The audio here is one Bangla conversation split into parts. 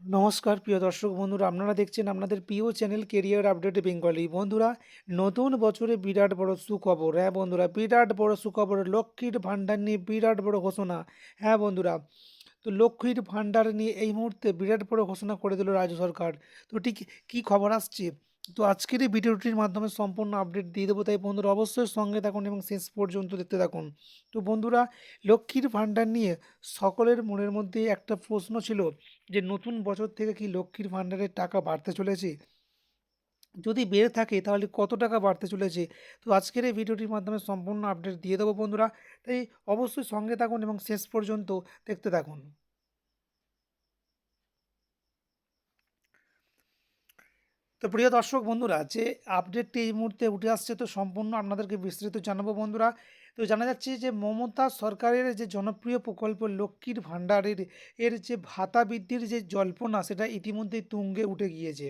নমস্কার, প্রিয় দর্শক বন্ধুরা, আপনারা দেখছেন আপনাদের প্রিয় চ্যানেল কেরিয়ার আপডেট বেঙ্গলি বন্ধুরা, নতুন বছরে বিরাট বড় সুখবর হ্যাঁ বন্ধুরা? বিরাট বড় সুখবর, লক্ষ্মীর ভাণ্ডার নিয়ে বিরাট বড় ঘোষণা হ্যাঁ বন্ধুরা? তো লক্ষ্মীর ভাণ্ডার নিয়ে এই মুহূর্তে বিরাট বড় ঘোষণা করে দিল রাজ্য সরকার। তো ঠিক কী খবর আসছে? তো আজকের এই ভিডিওটির মাধ্যমে সম্পূর্ণ আপডেট দিয়ে দেবো। তাই বন্ধুরা, অবশ্যই সঙ্গে থাকুন এবং শেষ পর্যন্ত দেখতে থাকুন। তো বন্ধুরা, লক্ষ্মীর ভাণ্ডার নিয়ে সকলের মনের মধ্যে একটা প্রশ্ন ছিল যে, নতুন বছর থেকে কি লক্ষ্মীর ভাণ্ডারের টাকা বাড়তে চলেছে? যদি বেড়ে থাকে, তাহলে কত টাকা বাড়তে চলেছে? তো আজকের এই ভিডিওটির মাধ্যমে সম্পূর্ণ আপডেট দিয়ে দেবো বন্ধুরা। তাই অবশ্যই সঙ্গে থাকুন এবং শেষ পর্যন্ত দেখতে থাকুন। তো প্রিয় দর্শক বন্ধুরা, যে আপডেটটি এই মুহূর্তে উঠে আসছে, তো সম্পূর্ণ আপনাদেরকে বিস্তৃত জানাব বন্ধুরা। তো জানা যাচ্ছে যে মমতা সরকারের যে জনপ্রিয় প্রকল্প লক্ষ্মীর ভাণ্ডারের, এর যে ভাতা বৃদ্ধির যে জল্পনা, সেটা ইতিমধ্যেই তুঙ্গে উঠে গিয়েছে।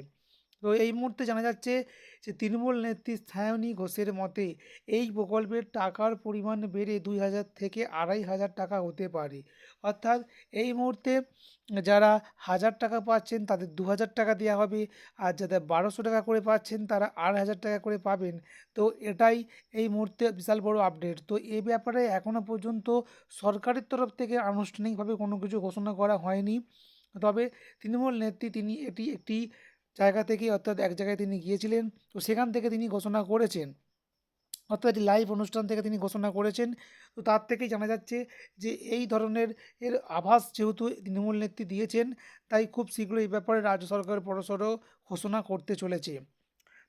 তো এই মুহূর্তে জানা যাচ্ছে যে তৃণমূল নেত্রী সায়নী ঘোষের মতে এই প্রকল্পের টাকার পরিমাণ বেড়ে দুই হাজার থেকে আড়াই হাজার টাকা হতে পারে। অর্থাৎ এই মুহূর্তে যারা হাজার টাকা পাচ্ছেন তাদের দু হাজার টাকা দেওয়া হবে আর যাদের বারোশো টাকা করে পাচ্ছেন তারা আড়াই হাজার টাকা করে পাবেন। তো এটাই এই মুহূর্তে বিশাল বড় আপডেট। তো এ ব্যাপারে এখনও পর্যন্ত সরকারের তরফ থেকে আনুষ্ঠানিকভাবে কোনো কিছু ঘোষণা করা হয়নি। তবে তৃণমূল নেত্রী তিনি এটি একটি জায়গা থেকে অর্থাৎ এক জায়গায় তিনি গিয়েছিলেন। তো সেখান থেকে তিনি ঘোষণা করেছেন। অর্থাৎ একটি লাইভ অনুষ্ঠান থেকে তিনি ঘোষণা করেছেন। তো তার থেকেই জানা যাচ্ছে যে এই ধরনের এর আভাস যেহেতু তৃণমূল নেত্রী দিয়েছেন, তাই খুব শীঘ্রই এই ব্যাপারে রাজ্য সরকার বড়সড় ঘোষণা করতে চলেছে।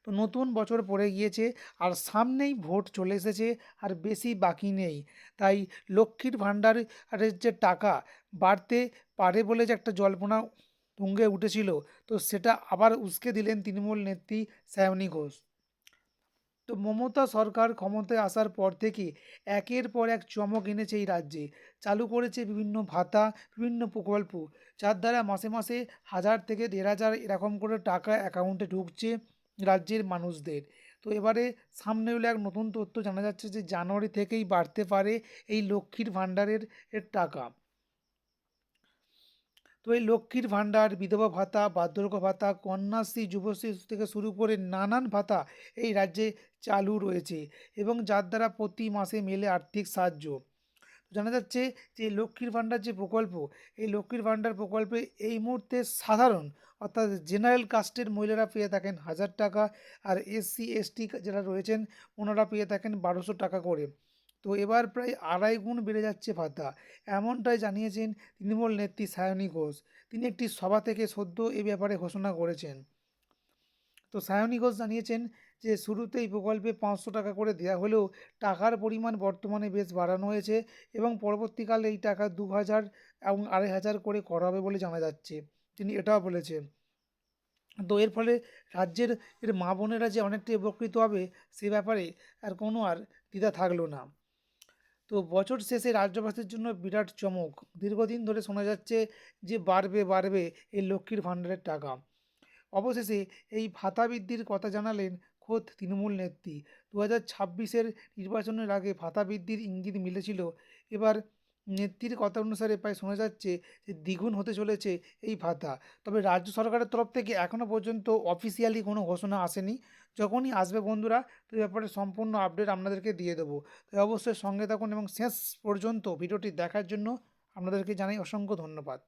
তো নতুন বছর পড়ে গিয়েছে আর সামনেই ভোট চলে এসেছে আর বেশি বাকি নেই। তাই লক্ষ্মীর ভাণ্ডারের যে টাকা বাড়তে পারে বলে যে একটা জল্পনা তুঙ্গে উঠেছিল। তো সেটা আবার উস্কে দিলেন তৃণমূল নেত্রী সায়নী ঘোষ। তো মমতা সরকার ক্ষমতায় আসার পর থেকে একের পর এক চমক এনেছে এই রাজ্যে। চালু করেছে বিভিন্ন ভাতা, বিভিন্ন প্রকল্প, যার দ্বারা মাসে মাসে হাজার থেকে দেড় হাজার এরকম করে টাকা অ্যাকাউন্টে ঢুকছে রাজ্যের মানুষদের। তো এবারে সামনে হলে এক নতুন তথ্য, জানা যাচ্ছে যে জানুয়ারি থেকেই বাড়তে পারে এই লক্ষ্মীর ভাণ্ডারের এর টাকা। তো এই লক্ষ্মীর ভাণ্ডার, বিধবা ভাতা, বার্ধক্য ভাতা, কন্যাশ্রী, যুবশ্রী থেকে শুরু করে নানান ভাতা এই রাজ্যে চালু রয়েছে এবং যার দ্বারা প্রতি মাসে মেলে আর্থিক সাহায্য। জানা যাচ্ছে যে লক্ষ্মীর ভাণ্ডার যে প্রকল্প, এই লক্ষ্মীর ভাণ্ডার প্রকল্পে এই মুহূর্তে সাধারণ অর্থাৎ জেনারেল কাস্টের মহিলারা পেয়ে থাকেন হাজার টাকা আর এসসি এসটি যারা রয়েছেন, ওনারা পেয়ে থাকেন বারোশো টাকা করে। তো এবার প্রায় আড়াই গুণ বেড়ে যাচ্ছে ভাতা এমনটাই জানিয়েছেন তৃণমূল নেত্রী সায়নী ঘোষ। তিনি একটি সভা থেকে সদ্য এ ব্যাপারে ঘোষণা করেছেন। তো সায়নী ঘোষ জানিয়েছেন যে শুরুতে এই প্রকল্পে পাঁচশো টাকা করে দেওয়া হলেও টাকার পরিমাণ বর্তমানে বেশ বাড়ানো হয়েছে এবং পরবর্তীকালে এই টাকা দু হাজার এবং আড়াই হাজার করে করা হবে বলে জানা যাচ্ছে। তিনি এটাও বলেছেন। তো এর ফলে রাজ্যের, এর মা বোনেরা যে অনেকটাই উপকৃত হবে সে ব্যাপারে আর কোনো আর দ্বিধা থাকল না। তো বছর শেষে রাজ্যবাসীর জন্য বিরাট চমক। দীর্ঘদিন ধরে শোনা যাচ্ছে যে, বাড়বে বাড়বে এই লক্ষ্মীর ভাণ্ডারের টাকা। অবশেষে এই ভাতা বৃদ্ধির কথা জানালেন খোদ তৃণমূল নেত্রী। দু হাজার ছাব্বিশের নির্বাচনের আগে ভাতা বৃদ্ধির ইঙ্গিত মিলেছিল। এবার নেত্রীর কথা অনুসারে প্রায় শোনা যাচ্ছে যে দ্বিগুণ হতে চলেছে এই ভাতা। তবে রাজ্য সরকারের তরফ থেকে এখনও পর্যন্ত অফিসিয়ালি কোনো ঘোষণা আসেনি। যখনই আসবে বন্ধুরা, তো ব্যাপারে সম্পূর্ণ আপডেট আপনাদেরকে দিয়ে দেবো। তাই অবশ্যই সঙ্গে থাকুন এবং শেষ পর্যন্ত ভিডিওটি দেখার জন্য আপনাদেরকে জানাই অসংখ্য ধন্যবাদ।